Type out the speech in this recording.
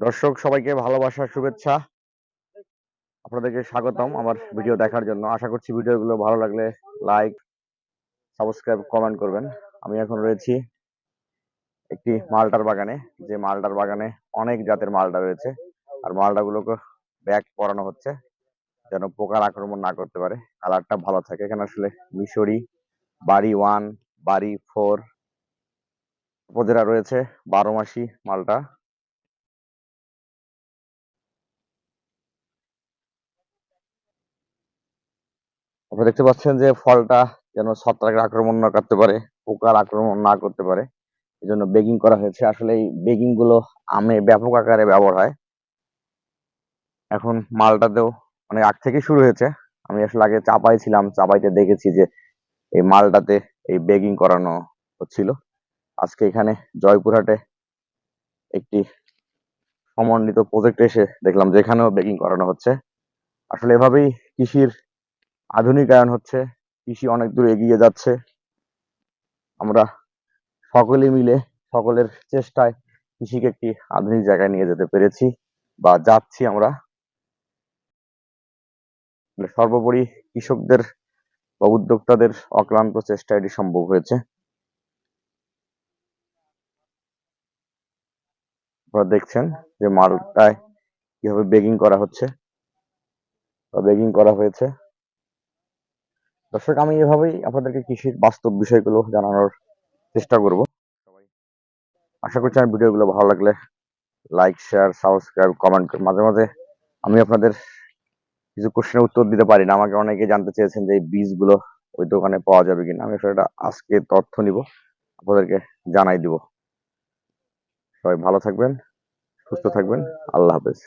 দর্শক, সবাইকে ভালোবাসা, শুভেচ্ছা। আপনাদেরকে স্বাগতম আমার ভিডিও দেখার জন্য। আশা করছি ভিডিওগুলো ভালো লাগলে লাইক সাবস্ক্রাইব কমেন্ট করবেন। আমি এখন রয়েছি একটি মালটার বাগানে। যে মালটার বাগানে অনেক জাতের মালটা রয়েছে। আর মালটাগুলোকে ব্যাগ করানো হচ্ছে যেন পোকার আক্রমণ না করতে পারে। কালারটা ভালো থাকে। এখানে আসলে মিশরি বাড়ি ওয়ান বাড়ি ফোর উপজেলা রয়েছে। বারো মাসি মালটা আপনারা দেখতে পাচ্ছেন যে ফলটা যেন ছত্রাকের আক্রমণ না করতে পারে, পোকার আক্রমণ না করতে পারে। এই জন্য বেগিং করা হয়েছে। আসলে এই বেগিংগুলো আমে ব্যাপক আকারে ব্যবহার হয়। এখন মালটাতেও মানে আগ থেকে শুরু হয়েছে। আমি আসলে আগে চাপাই ছিলাম, চাপাইতে দেখেছি যে এই মালটাতে এই বেগিং করানো হচ্ছিল। আজকে এখানে জয়পুরহাটে একটি সমন্বিত প্রজেক্ট এসে দেখলাম যে এখানেও বেগিং করানো হচ্ছে। আসলে এভাবেই কৃষির আধুনিকায়ন হচ্ছে, কৃষি অনেক দূর এগিয়ে যাচ্ছে। আমরা সকলে মিলে সকলের চেষ্টায় কৃষিকে একটি আধুনিক জায়গায় নিয়ে যেতে পেরেছি বা যাচ্ছি আমরা। মানে সর্বোপরি কৃষকদের বা উদ্যোক্তাদের অক্লান্ত চেষ্টা এটি সম্ভব হয়েছে। আপনারা দেখছেন যে মালটায় কীভাবে বেগিং করা হচ্ছে। বা বেগিং করা হয়েছে। দর্শক, আমি এভাবেই আপনাদেরকে কৃষির বাস্তব বিষয়গুলো জানানোর চেষ্টা করব। সবাই আশা করছি আমার ভিডিওগুলো ভালো লাগলে লাইক শেয়ার সাবস্ক্রাইব কমেন্ট মাঝে মাঝে আমি আপনাদের কিছু কোশ্চেনের উত্তর দিতে পারি না। আমাকে অনেকে জানতে চেয়েছেন যে এই বীজগুলো ওই দোকানে পাওয়া যাবে কিনা। আমি সেটা আজকে তথ্য নিব, আপনাদেরকে জানাই দিব। সবাই ভালো থাকবেন, সুস্থ থাকবেন। আল্লাহ হাফেজ।